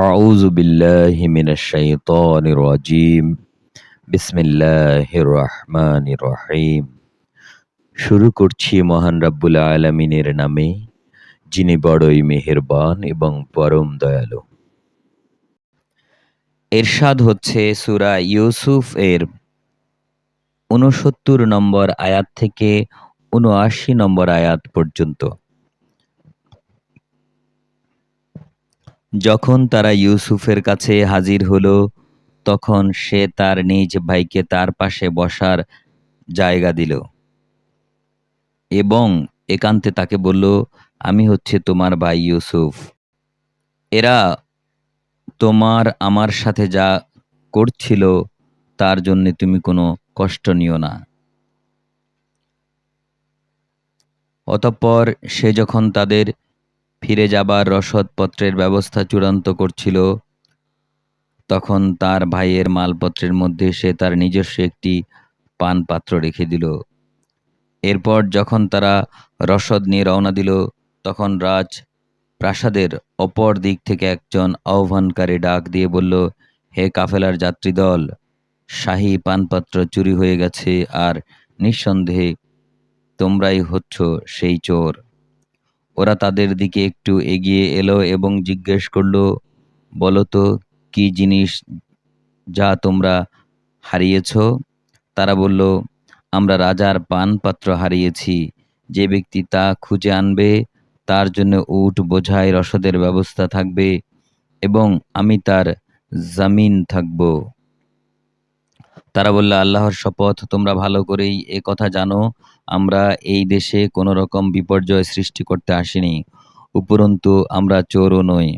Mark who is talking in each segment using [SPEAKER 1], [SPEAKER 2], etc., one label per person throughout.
[SPEAKER 1] أعوذ بالله من الشيطان الرجيم بسم الله الرحمن الرحيم শুরু করছি মহান রাব্বুল আলামিনের নামে যিনি বড়ই মেহেরবান এবং পরম দয়ালু এরশাদ হচ্ছে সূরা ইউসুফ এর উনসত্তর নম্বর আয়াত থেকে উনআশি নম্বর আয়াত পর্যন্ত যখন তারা ইউসুফের কাছে হাজির হলো, তখন সে তার নিজ ভাইকে তার পাশে বসার জায়গা দিল এবং একান্তে তাকে বলল, আমি হচ্ছে তোমার ভাই ইউসুফ। এরা তোমার আমার সাথে যা করছিল, তার জন্য তুমি কোনো কষ্ট নিও না। অতঃপর সে যখন তাদের ফিরে যাবার রসদপত্রের ব্যবস্থা চূড়ান্ত করছিল। তখন তার ভাইয়ের মালপত্রের মধ্যে সে তার নিজস্ব একটি পানপাত্র রেখে দিল। এরপর যখন তারা রসদ নিয়ে রওনা দিল, তখন রাজ প্রাসাদের অপর দিক থেকে একজন আহ্বানকারী ডাক দিয়ে বলল, হে কাফেলার যাত্রী দল শাহী পানপাত্র চুরি হয়ে গেছে আর নিঃসন্দেহে তোমরাই হচ্ছ সেই চোর। ওরা তাদের দিকে একটু এগিয়ে এলো এবং জিজ্ঞেস করল, বলো তো, কি জিনিস যা তোমরা হারিয়েছ? তারা বলল, আমরা রাজার পানপাত্র হারিয়েছি। যে ব্যক্তি তা খুঁজে আনবে, তার জন্য উট, বোঝাই, রসদের ব্যবস্থা থাকবে এবং আমি তার জামিন থাকব। তারা বলল, আল্লাহর শপথ, তোমরা ভালো করেই এ কথা জানো, আমরা এই দেশে কোনো রকম বিপর্যয় সৃষ্টি করতে আসিনি, উপরন্তু আমরা চোরও নই।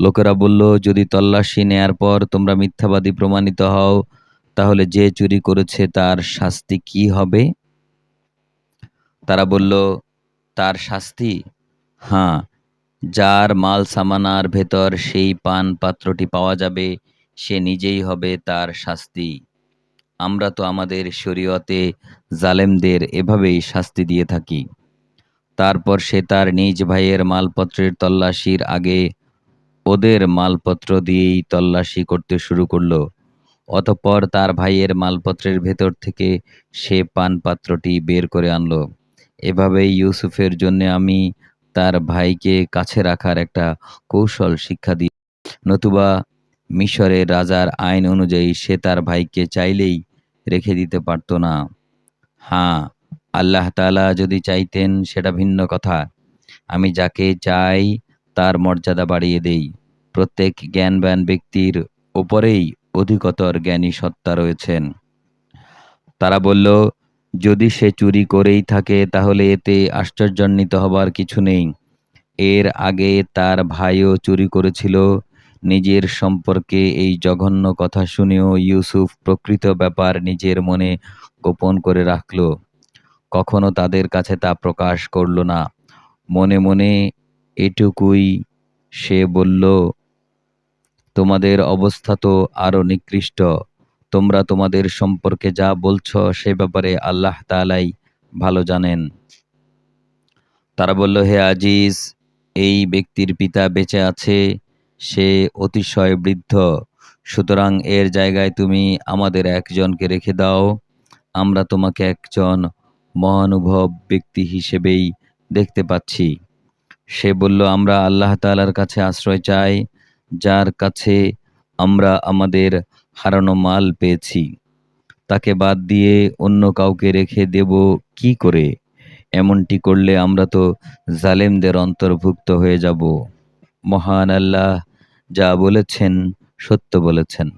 [SPEAKER 1] লোকেরা বলল, যদি তল্লাশি নেয়ার পর তোমরা মিথ্যাবাদী প্রমাণিত হও, তাহলে যে চুরি করেছে তার শাস্তি কি হবে? তারা বলল, তার শাস্তি? হ্যাঁ যার মাল সামানার ভেতর সেই পান পাত্রটি পাওয়া যাবে, সে নিজেই হবে তার শাস্তি। আমরা তো আমাদের শরীয়তে জালেমদের এভাবেই শাস্তি দিয়ে থাকি। তারপর সে তার নিজ ভাইয়ের মালপত্রের তল্লাশির আগে ওদের মালপত্র দিয়েই তল্লাশি করতে শুরু করল। অতঃপর তার ভাইয়ের মালপত্রের ভেতর থেকে সে পানপাত্রটি বের করে আনলো। এভাবেই ইউসুফের জন্য আমি তার ভাইকে কাছে রাখার একটা কৌশল শিক্ষা দিই। নতুবা মিশরের রাজার আইন অনুযায়ী সে তার ভাইকে চাইলেই রেখে দিতে পারত না। হ্যাঁ আল্লাহ তালা যদি চাইতেন সেটা ভিন্ন কথা। আমি যাকে চাই তার মর্যাদা বাড়িয়ে দেই। প্রত্যেক জ্ঞানবান ব্যক্তির ওপরেই অধিকতর জ্ঞানী সত্তা রয়েছেন। তারা বলল, যদি সে চুরি করেই থাকে তাহলে এতে আশ্চর্যান্বিত হবার কিছু নেই। এর আগে তার ভাইও চুরি করেছিল নিজের সম্পর্কে এই জঘন্য কথা শুনেও ইউসুফ প্রকৃত ব্যাপার নিজের মনে গোপন করে রাখল। কখনো তাদের কাছে তা প্রকাশ করল না। মনে মনে এটুকুই সে বলল, তোমাদের অবস্থা তো আরও নিকৃষ্ট। তোমরা তোমাদের সম্পর্কে যা বলছ সে ব্যাপারে আল্লাহ তালাই ভালো জানেন। তারা বলল, হে আজিজ, এই ব্যক্তির পিতা বেঁচে আছে। সে অতিশয় বৃদ্ধ। সুতরাং এর জায়গায় তুমি আমাদের একজনকে রেখে দাও। আমরা তোমাকে একজন মহানুভব ব্যক্তি হিসেবেই দেখতে পাচ্ছি। সে বলল, আমরা আল্লাহ তালার কাছে আশ্রয় চাই, যার কাছে আমরা আমাদের হারানো মাল পেয়েছি। তাকে বাদ দিয়ে অন্য কাউকে রেখে দেব কি করে? এমনটি করলে আমরা তো জালেমদের অন্তর্ভুক্ত হয়ে যাব। মহান আল্লাহ যা বলেছেন সত্য বলেছেন।